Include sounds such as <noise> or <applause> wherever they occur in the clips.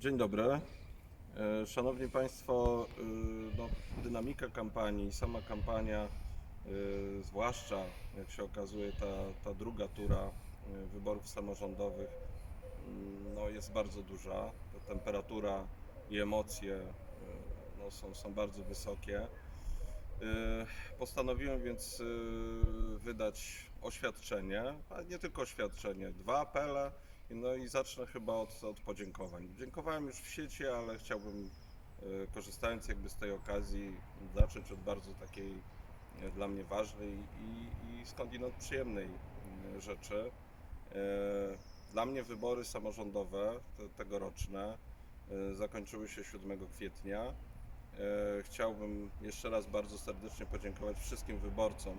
Dzień dobry. E, Szanowni Państwo, e, no, dynamika kampanii, sama kampania, e, zwłaszcza jak się okazuje ta, ta druga tura wyborów samorządowych mm, no, jest bardzo duża. Temperatura i emocje no, są, są bardzo wysokie. Postanowiłem więc wydać oświadczenie, a nie tylko oświadczenie, dwa apele. No i zacznę chyba od, od podziękowań. Dziękowałem już w sieci, ale chciałbym, e, korzystając jakby z tej okazji, zacząć od bardzo takiej e, dla mnie ważnej i, i skądinąd przyjemnej m, rzeczy. E, Dla mnie wybory samorządowe te, tegoroczne e, zakończyły się 7 kwietnia. E, Chciałbym jeszcze raz bardzo serdecznie podziękować wszystkim wyborcom,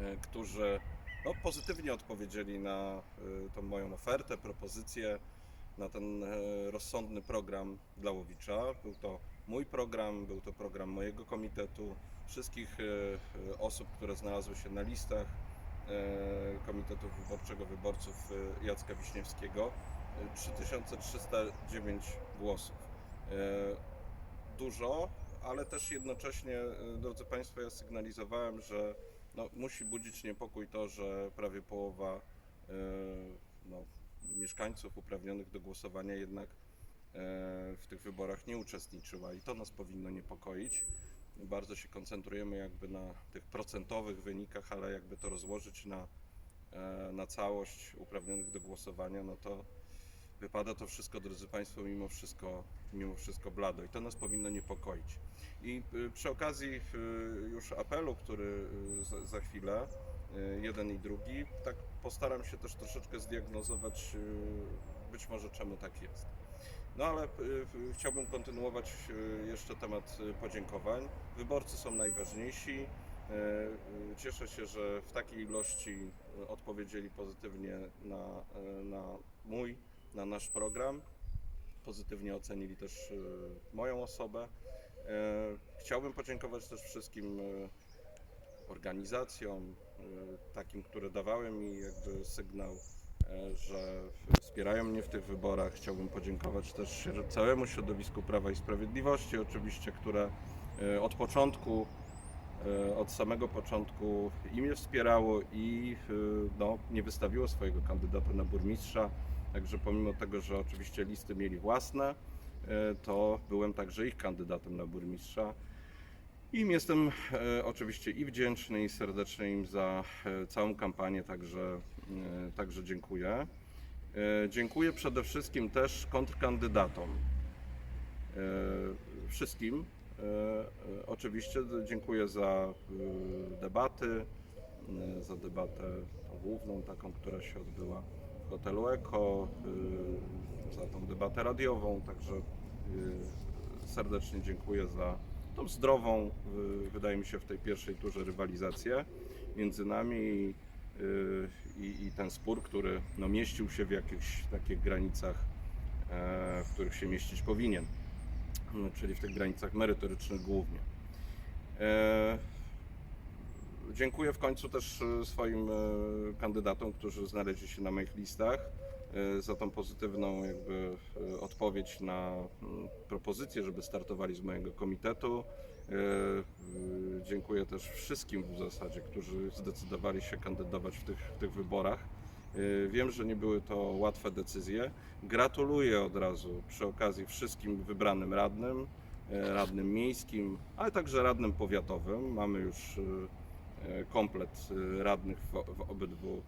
e, którzy no, pozytywnie odpowiedzieli na y, tą moją ofertę, propozycję, na ten e, rozsądny program dla Łowicza. Był to mój program, był to program mojego komitetu, wszystkich e, e, osób, które znalazły się na listach Komitetu Wyborczego Wyborców Jacka Wiśniewskiego. E, 3309 głosów. Dużo, ale też jednocześnie, drodzy Państwo, ja sygnalizowałem, że no, musi budzić niepokój to, że prawie połowa e, no, mieszkańców uprawnionych do głosowania jednak e, w tych wyborach nie uczestniczyła i to nas powinno niepokoić. Bardzo się koncentrujemy jakby na tych procentowych wynikach, ale jakby to rozłożyć na, e, na całość uprawnionych do głosowania, no to wypada to wszystko, drodzy Państwo, mimo wszystko, mimo wszystko blado i to nas powinno niepokoić. I y, przy okazji y, już apelu, który y, za, chwilę, jeden i drugi, tak postaram się też troszeczkę zdiagnozować być może czemu tak jest. No ale chciałbym kontynuować jeszcze temat podziękowań. Wyborcy są najważniejsi. Cieszę się, że w takiej ilości odpowiedzieli pozytywnie na, na mój, na nasz program. Pozytywnie ocenili też y, moją osobę. E, Chciałbym podziękować też wszystkim e, organizacjom, e, takim, które dawały mi jakby sygnał, e, że wspierają mnie w tych wyborach. Chciałbym podziękować też całemu środowisku Prawa i Sprawiedliwości, oczywiście, które e, od początku, od samego początku i mnie wspierało i no, nie wystawiło swojego kandydata na burmistrza. Także pomimo tego, że oczywiście listy mieli własne, e, to byłem także ich kandydatem na burmistrza. Im jestem e, oczywiście i wdzięczny, i serdecznie im za e, całą kampanię, także, także dziękuję. Dziękuję przede wszystkim też kontrkandydatom. Wszystkim. Oczywiście dziękuję za debaty, za debatę główną, taką, która się odbyła hotelu Eko, e, za tą debatę radiową, także e, serdecznie dziękuję za tą zdrową, y, wydaje mi się, w tej pierwszej turze rywalizację między nami i, y, i, ten spór, który no, mieścił się w jakichś takich granicach, e, w których się mieścić powinien, czyli w tych granicach merytorycznych głównie. Dziękuję w końcu też e, swoim e, kandydatom, którzy znaleźli się na moich listach e, za tą pozytywną jakby odpowiedź na mm, propozycję, żeby startowali z mojego komitetu. Dziękuję też wszystkim w zasadzie, którzy zdecydowali się kandydować w tych, w tych wyborach. Wiem, że nie były to łatwe decyzje. Gratuluję od razu przy okazji wszystkim wybranym radnym, radnym miejskim, ale także radnym powiatowym. Mamy już komplet e, radnych w, obydwu, e,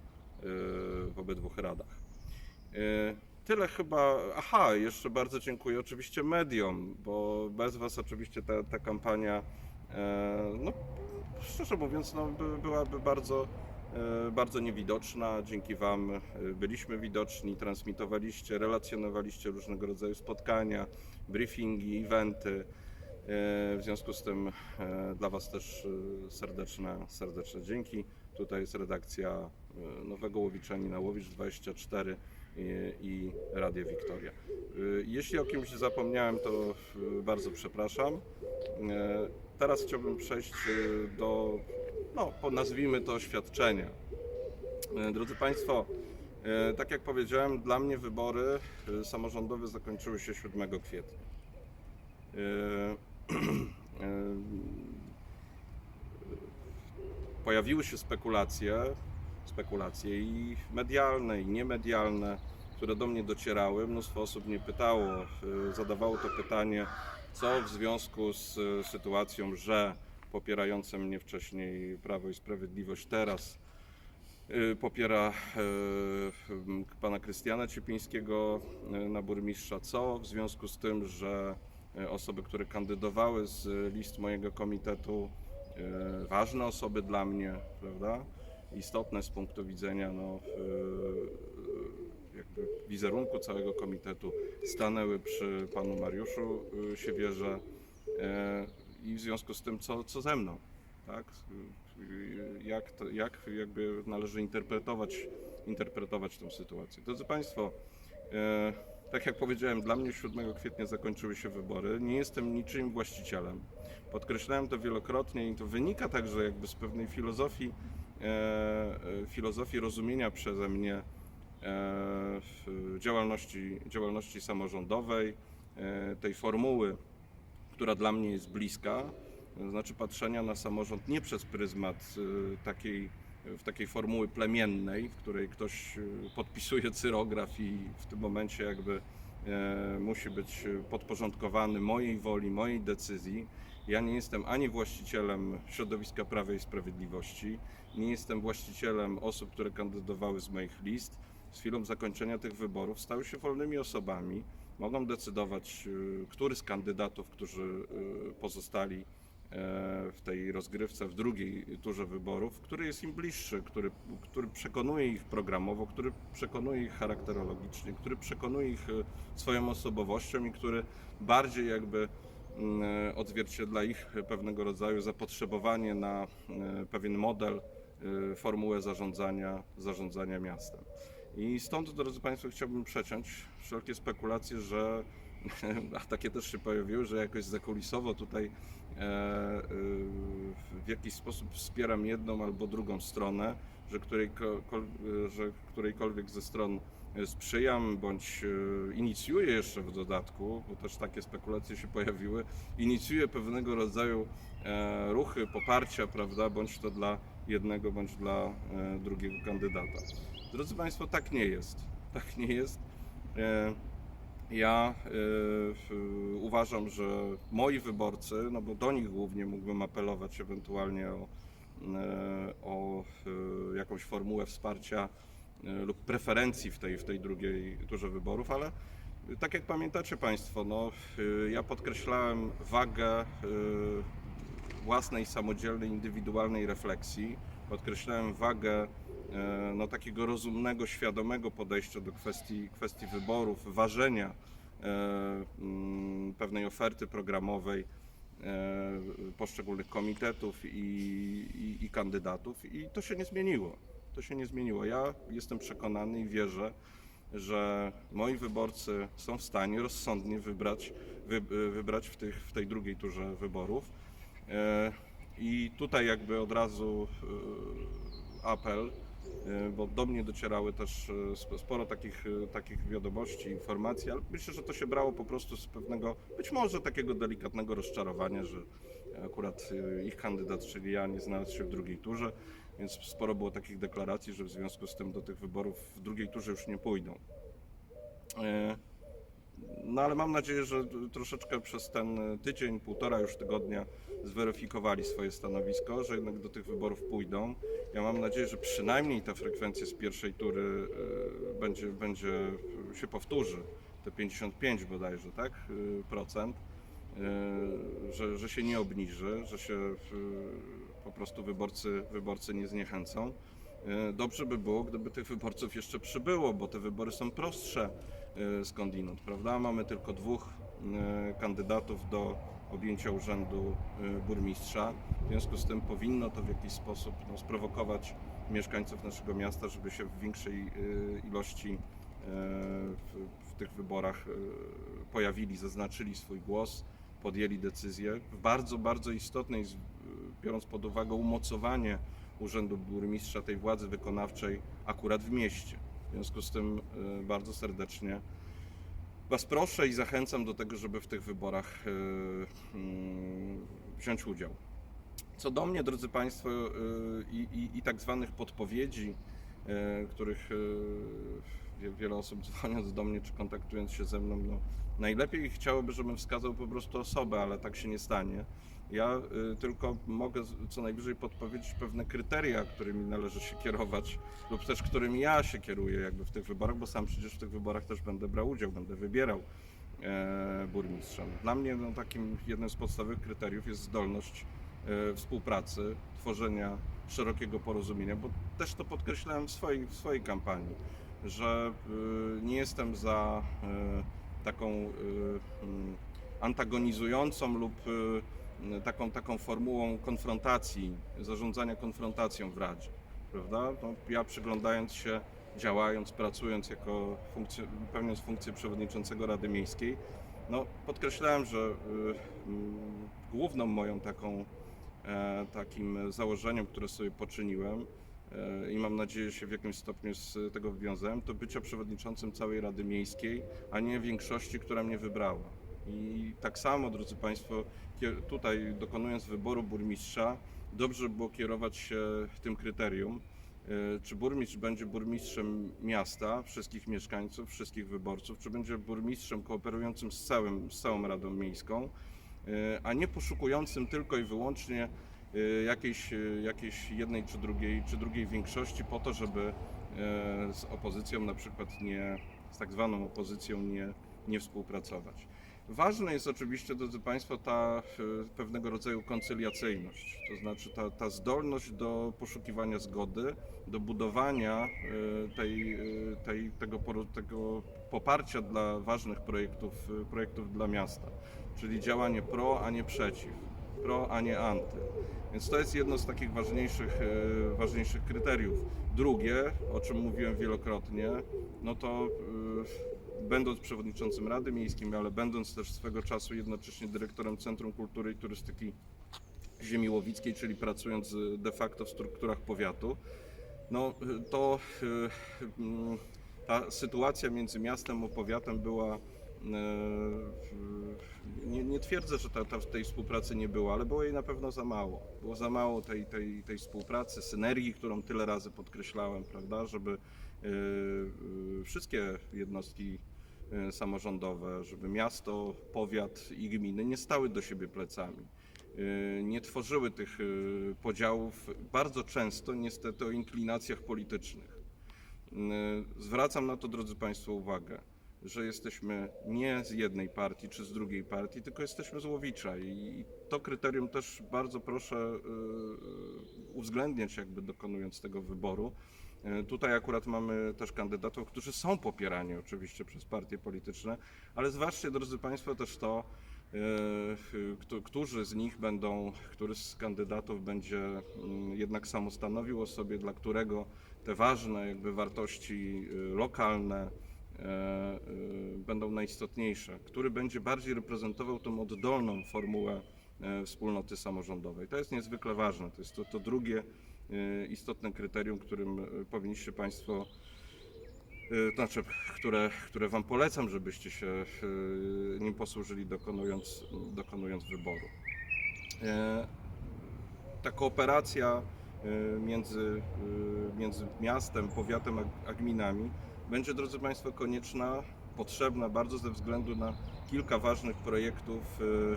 w obydwu radach. E, Tyle chyba. Aha, jeszcze bardzo dziękuję oczywiście mediom, bo bez Was oczywiście ta, ta kampania, e, no szczerze mówiąc, no, by, byłaby bardzo, e, bardzo niewidoczna. Dzięki Wam e, byliśmy widoczni, transmitowaliście, relacjonowaliście różnego rodzaju spotkania, briefingi, eventy. E, W związku z tym e, dla Was też e, serdeczne, serdeczne dzięki. Tutaj jest redakcja Nowego Łowiczanina, Łowicz 24 i, Radio Wiktoria. Jeśli o kimś zapomniałem, to bardzo przepraszam. Teraz chciałbym przejść do, no, nazwijmy to oświadczenia. E, Drodzy Państwo, Tak jak powiedziałem, dla mnie wybory samorządowe zakończyły się 7 kwietnia. <clears throat> Pojawiły się spekulacje, spekulacje i medialne, i niemedialne, które do mnie docierały. Mnóstwo osób mnie pytało, e, zadawało to pytanie, co w związku z e, sytuacją, że popierające mnie wcześniej Prawo i Sprawiedliwość teraz y, popiera pana Krystiana Ciepińskiego na burmistrza. Co w związku z tym, że osoby, które kandydowały z list mojego komitetu, e, ważne osoby dla mnie, prawda? Istotne z punktu widzenia no, e, jakby wizerunku całego komitetu, stanęły przy panu Mariuszu e, Siewierze e, i w związku z tym, co, co ze mną, tak? Jak, to, jak jakby należy interpretować, interpretować tę sytuację. Drodzy Państwo, e, tak jak powiedziałem, dla mnie 7 kwietnia zakończyły się wybory. Nie jestem niczym właścicielem. Podkreślałem to wielokrotnie i to wynika także jakby z pewnej filozofii, e, e, filozofii rozumienia przeze mnie e, działalności, działalności samorządowej, e, tej formuły, która dla mnie jest bliska, to znaczy patrzenia na samorząd nie przez pryzmat y, takiej, w takiej formuły plemiennej, w której ktoś y, podpisuje cyrograf i w tym momencie jakby e, musi być podporządkowany mojej woli, mojej decyzji. Ja nie jestem ani właścicielem środowiska Prawa i Sprawiedliwości, nie jestem właścicielem osób, które kandydowały z moich list. Z chwilą zakończenia tych wyborów stały się wolnymi osobami. Mogą decydować, y, który z kandydatów, którzy pozostali e, w tej rozgrywce, w drugiej turze wyborów, który jest im bliższy, który, który przekonuje ich programowo, który przekonuje ich charakterologicznie, który przekonuje ich e, swoją osobowością i który bardziej jakby mm, e, odzwierciedla ich pewnego rodzaju zapotrzebowanie na e, pewien model, e, formułę zarządzania, zarządzania miastem. I stąd, drodzy Państwo, chciałbym przeciąć wszelkie spekulacje, że <laughs> a takie też się pojawiły, że jakoś zakulisowo tutaj e, e, w jakiś sposób wspieram jedną albo drugą stronę, że, e, że którejkolwiek ze stron e, sprzyjam bądź e, inicjuję jeszcze w dodatku, bo też takie spekulacje się pojawiły, inicjuję pewnego rodzaju e, ruchy poparcia, prawda, bądź to dla jednego, bądź dla e, drugiego kandydata. Drodzy Państwo, tak nie jest. Tak nie jest. Ja w- uważam, że moi wyborcy, no bo do nich głównie mógłbym apelować ewentualnie o, e, o e, jakąś formułę wsparcia lub preferencji w tej, w tej drugiej turze wyborów, ale tak jak pamiętacie Państwo, no, ja podkreślałem wagę własnej, samodzielnej, indywidualnej refleksji. Podkreślałem wagę no, takiego rozumnego, świadomego podejścia do kwestii, kwestii wyborów, ważenia e, mm, pewnej oferty programowej e, poszczególnych komitetów i, i, i kandydatów i to się nie zmieniło. To się nie zmieniło. Ja jestem przekonany i wierzę, że moi wyborcy są w stanie rozsądnie wybrać, wy, wybrać w, tych, w tej drugiej turze wyborów. E, I tutaj jakby od razu e, apel, e, bo do mnie docierały też sp- sporo takich, e, takich wiadomości, informacji, ale myślę, że to się brało po prostu z pewnego, być może takiego delikatnego rozczarowania, że akurat ich kandydat, czyli ja, nie znalazł się w drugiej turze, więc sporo było takich deklaracji, że w związku z tym do tych wyborów w drugiej turze już nie pójdą. No ale mam nadzieję, że troszeczkę przez ten tydzień, półtora już tygodnia zweryfikowali swoje stanowisko, że jednak do tych wyborów pójdą. Ja mam nadzieję, że przynajmniej ta frekwencja z pierwszej tury e, będzie, będzie się powtórzy, te 55 bodajże, tak, e, procent, e, że, że się nie obniży, że się po prostu wyborcy, wyborcy nie zniechęcą. Dobrze by było, gdyby tych wyborców jeszcze przybyło, bo te wybory są prostsze skądinąd, prawda? Mamy tylko dwóch e, kandydatów do objęcia urzędu e, burmistrza. W związku z tym powinno to w jakiś sposób no, sprowokować mieszkańców naszego miasta, żeby się w większej ilości w, w tych wyborach pojawili, zaznaczyli swój głos, podjęli decyzję bardzo, bardzo istotnej, biorąc pod uwagę umocowanie urzędu burmistrza, tej władzy wykonawczej akurat w mieście. Związku z tym y, bardzo serdecznie Was proszę i zachęcam do tego, żeby w tych wyborach y, mm, wziąć udział. Co do mnie, drodzy Państwo, y, i, i, i tak zwanych podpowiedzi, których y, wie- wiele osób dzwoniąc do mnie czy kontaktując się ze mną, no, najlepiej chciałoby, żebym wskazał po prostu osobę, ale tak się nie stanie. Ja y, tylko mogę co najwyżej podpowiedzieć pewne kryteria, którymi należy się kierować, lub też którymi ja się kieruję jakby w tych wyborach, bo sam przecież w tych wyborach też będę brał udział, będę wybierał e, burmistrza. Dla mnie no, takim jednym z podstawowych kryteriów jest zdolność e, współpracy, tworzenia szerokiego porozumienia, bo też to podkreślałem w swojej, w swojej kampanii, że y, nie jestem za y, taką y, mm, antagonizującą lub y, taką, taką formułą konfrontacji, zarządzania konfrontacją w Radzie. Prawda? No, ja przyglądając się, działając, pracując jako funkcjo- pełniąc funkcję przewodniczącego Rady Miejskiej, no, podkreślałem, że y, mm, główną moją taką takim założeniem, które sobie poczyniłem e, i mam nadzieję się w jakimś stopniu z tego wywiązałem, to bycia przewodniczącym całej Rady Miejskiej, a nie większości, która mnie wybrała. I tak samo, drodzy Państwo, tutaj dokonując wyboru burmistrza, dobrze było kierować się tym kryterium, e, czy burmistrz będzie burmistrzem miasta, wszystkich mieszkańców, wszystkich wyborców, czy będzie burmistrzem kooperującym z, całym, z całą Radą Miejską, e, a nie poszukującym tylko i wyłącznie e, jakiejś, e, jakiejś jednej czy drugiej, czy drugiej większości po to, żeby e, z opozycją na przykład nie, z tak zwaną opozycją nie, nie współpracować. Ważna jest oczywiście, drodzy Państwo, ta e, pewnego rodzaju koncyliacyjność, to znaczy ta, ta zdolność do poszukiwania zgody, do budowania e, tej, e, tej, tego, tego poparcia dla ważnych projektów, e, projektów dla miasta, czyli działanie pro, a nie przeciw, pro, a nie anty. Więc to jest jedno z takich ważniejszych, e, ważniejszych kryteriów. Drugie, o czym mówiłem wielokrotnie, no to e, będąc przewodniczącym Rady Miejskiej, ale będąc też swego czasu jednocześnie dyrektorem Centrum Kultury i Turystyki Ziemi Łowickiej, czyli pracując y, de facto w strukturach powiatu, no to ta sytuacja między miastem a powiatem była. Y, Nie, nie twierdzę, że ta, ta, tej współpracy nie było, ale było jej na pewno za mało. Było za mało tej, tej, tej współpracy, synergii, którą tyle razy podkreślałem, prawda, żeby y, y, wszystkie jednostki samorządowe, żeby miasto, powiat i gminy nie stały do siebie plecami. Nie tworzyły tych podziałów bardzo często niestety o inklinacjach politycznych. Zwracam na to, drodzy Państwo, uwagę, że jesteśmy nie z jednej partii czy z drugiej partii, tylko jesteśmy z Łowicza i to kryterium też bardzo proszę y, y, uwzględniać jakby dokonując tego wyboru. Y, Tutaj akurat mamy też kandydatów, którzy są popierani oczywiście przez partie polityczne, ale zważcie, drodzy Państwo, też to, któ- którzy z nich będą, który z kandydatów będzie mm, jednak samostanowił o sobie, dla którego te ważne jakby wartości lokalne e, będą najistotniejsze, który będzie bardziej reprezentował tą oddolną formułę e, wspólnoty samorządowej. To jest niezwykle ważne. To jest to, to drugie e, istotne kryterium, którym e, powinniście Państwo znaczy, które, które Wam polecam, żebyście się nim posłużyli dokonując, dokonując wyboru. E, Ta kooperacja między, między miastem, powiatem a gminami będzie, drodzy Państwo, konieczna, potrzebna bardzo ze względu na kilka ważnych projektów, y,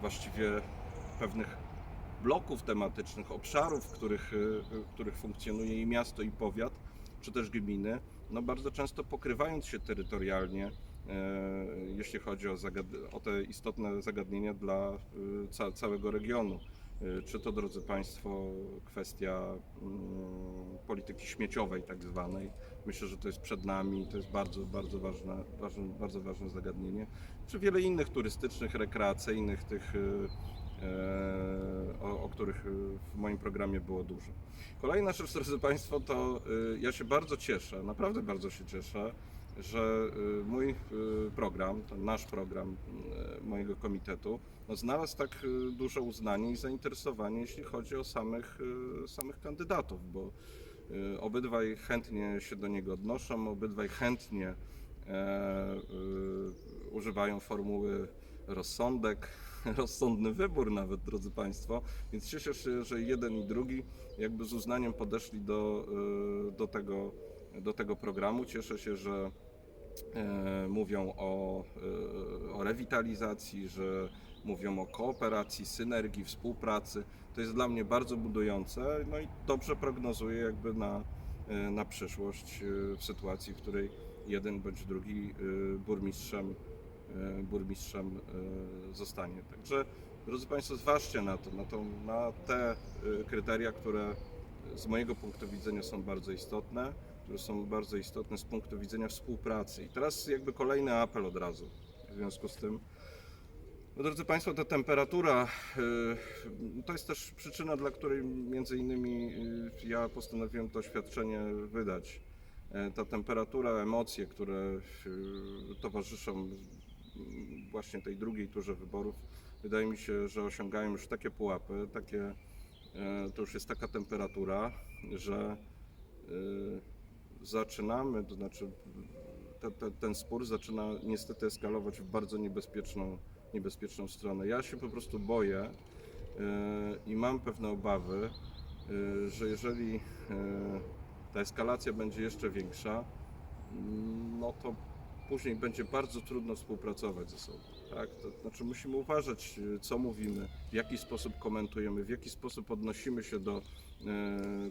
właściwie pewnych bloków tematycznych, obszarów, w których, y, w których funkcjonuje i miasto, i powiat, czy też gminy, no bardzo często pokrywając się terytorialnie, jeśli chodzi o, o te istotne zagadnienia dla y, ca- całego regionu. Y, Czy to, drodzy Państwo, kwestia mm, polityki śmieciowej tak zwanej. Myślę, że to jest przed nami, to jest bardzo, bardzo ważne, ważne, bardzo ważne zagadnienie. Czy wiele innych turystycznych, rekreacyjnych, tych, y, e, o, o których y, w moim programie było dużo. Kolejna rzecz, drodzy Państwo, to y, ja się bardzo cieszę, naprawdę bardzo się cieszę, że y, mój y, program, nasz program y, mojego komitetu, no, znalazł tak duże uznanie i zainteresowanie, jeśli chodzi o samych, samych kandydatów, bo obydwaj chętnie się do niego odnoszą, obydwaj chętnie e, używają formuły rozsądek, <laughs> rozsądny wybór nawet, drodzy Państwo. Więc cieszę się, że jeden i drugi jakby z uznaniem podeszli do, do, tego, do tego programu. Cieszę się, że e, mówią o, e, o rewitalizacji, że mówią o kooperacji, synergii, współpracy. To jest dla mnie bardzo budujące, no i dobrze prognozuję jakby na, e, na przyszłość w sytuacji, w której jeden bądź drugi burmistrzem, burmistrzem zostanie. Także drodzy Państwo, zważcie na to, na, to, na te kryteria, które z mojego punktu widzenia są bardzo istotne, które są bardzo istotne z punktu widzenia współpracy. I teraz jakby kolejny apel od razu w związku z tym. No, drodzy Państwo, ta temperatura y, to jest też przyczyna, dla której między innymi y, ja postanowiłem to oświadczenie wydać. E, Ta temperatura, emocje, które y, towarzyszą właśnie tej drugiej turze wyborów, wydaje mi się, że osiągają już takie pułapy, takie, e, to już jest taka temperatura, że zaczynamy, to znaczy te, te, ten spór zaczyna niestety eskalować w bardzo niebezpieczną, niebezpieczną stronę. Ja się po prostu boję y, i mam pewne obawy, y, że jeżeli y, ta eskalacja będzie jeszcze większa, mm, no to później będzie bardzo trudno współpracować ze sobą. Tak? To znaczy musimy uważać, y, co mówimy, w jaki sposób komentujemy, w jaki sposób odnosimy się do e,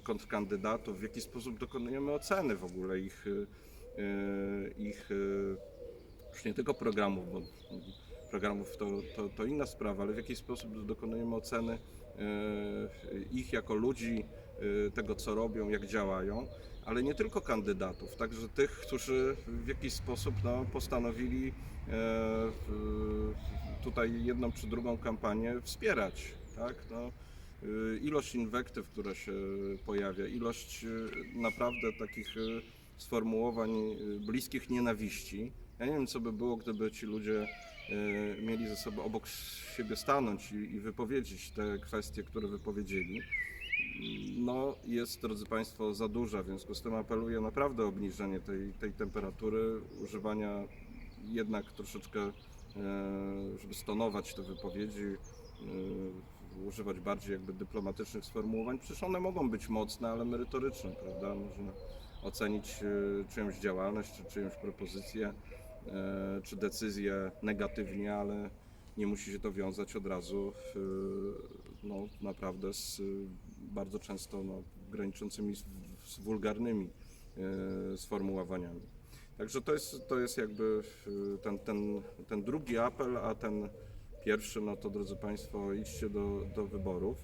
kontrkandydatów, w jaki sposób dokonujemy oceny w ogóle ich, y, y, ich y, już nie tylko programów, bo programów to, to, to inna sprawa, ale w jaki sposób dokonujemy oceny e, ich jako ludzi, e, tego co robią, jak działają, ale nie tylko kandydatów, także tych, którzy w jakiś sposób no, postanowili e, tutaj jedną czy drugą kampanię wspierać. Tak? No, y, ilość inwektyw, która się pojawia, ilość y, naprawdę takich y, sformułowań y, bliskich nienawiści. Ja nie wiem, co by było, gdyby ci ludzie y, mieli ze sobą obok siebie stanąć i, i wypowiedzieć te kwestie, które wypowiedzieli. No, jest, drodzy Państwo, za duża, w związku z tym apeluję naprawdę o obniżenie tej, tej temperatury, używania jednak troszeczkę, e, żeby stonować te wypowiedzi, e, używać bardziej jakby dyplomatycznych sformułowań. Przecież one mogą być mocne, ale merytoryczne, prawda? Można ocenić e, czyjąś działalność, czy czyjąś propozycję, czy decyzję negatywnie, ale nie musi się to wiązać od razu no, naprawdę z bardzo często no, graniczącymi z, z wulgarnymi e, sformułowaniami. Także to jest, to jest jakby y, ten, ten, ten drugi apel, a ten pierwszy, no to drodzy Państwo, idźcie do, do wyborów.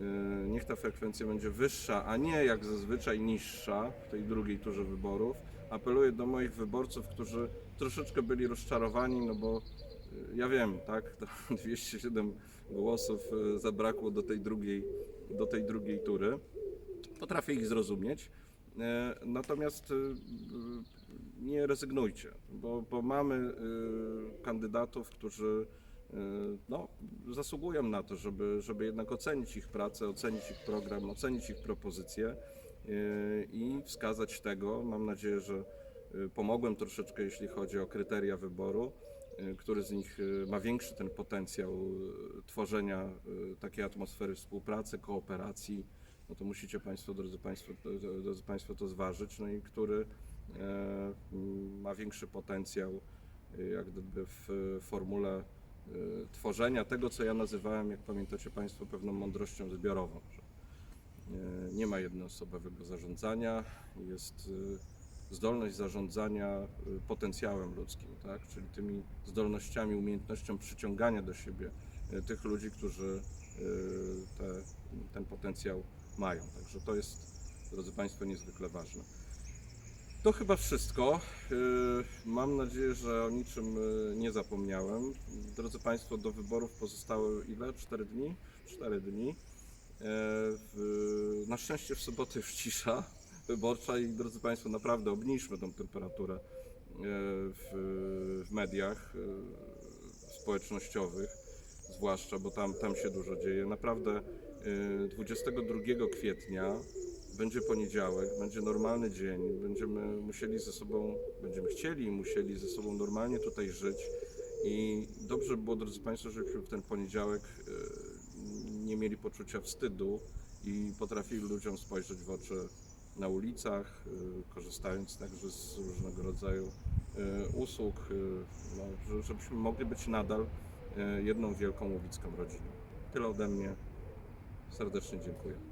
E, Niech ta frekwencja będzie wyższa, a nie jak zazwyczaj niższa w tej drugiej turze wyborów. Apeluję do moich wyborców, którzy troszeczkę byli rozczarowani, no bo ja wiem, tak, <laughs> to 207 głosów zabrakło do tej drugiej, do tej drugiej tury. Potrafię ich zrozumieć. E, Natomiast y, y, nie rezygnujcie, bo, bo mamy kandydatów, którzy no, zasługują na to, żeby, żeby jednak ocenić ich pracę, ocenić ich program, ocenić ich propozycje i wskazać tego. Mam nadzieję, że pomogłem troszeczkę, jeśli chodzi o kryteria wyboru, który z nich y, ma większy ten potencjał y, tworzenia y, takiej atmosfery współpracy, kooperacji. No to musicie Państwo, drodzy Państwo, drodzy Państwo to zważyć, no i który ma większy potencjał y, jak gdyby w y, formule y, tworzenia tego, co ja nazywałem, jak pamiętacie Państwo, pewną mądrością zbiorową. Że y, nie ma jednoosobowego zarządzania, jest y, zdolność zarządzania y, potencjałem ludzkim, tak? czyli tymi zdolnościami, umiejętnością przyciągania do siebie y, tych ludzi, którzy y, te, ten potencjał mają. Także to jest, drodzy Państwo, niezwykle ważne. To chyba wszystko. Mam nadzieję, że o niczym nie zapomniałem. Drodzy Państwo, do wyborów pozostały ile? Cztery dni? Cztery dni. E, Na szczęście w sobotę już cisza wyborcza i drodzy Państwo, naprawdę obniżmy tą temperaturę e, w, w mediach e, społecznościowych, zwłaszcza, bo tam, tam się dużo dzieje. Naprawdę e, 22 kwietnia będzie poniedziałek, będzie normalny dzień, będziemy musieli ze sobą, będziemy chcieli i musieli ze sobą normalnie tutaj żyć. I dobrze by było, drodzy Państwo, żebyśmy w ten poniedziałek e, nie mieli poczucia wstydu i potrafili ludziom spojrzeć w oczy na ulicach, e, korzystając także z różnego rodzaju e, usług, e, no, że- żebyśmy mogli być nadal jedną wielką łowicką rodziną. Tyle ode mnie. Serdecznie dziękuję.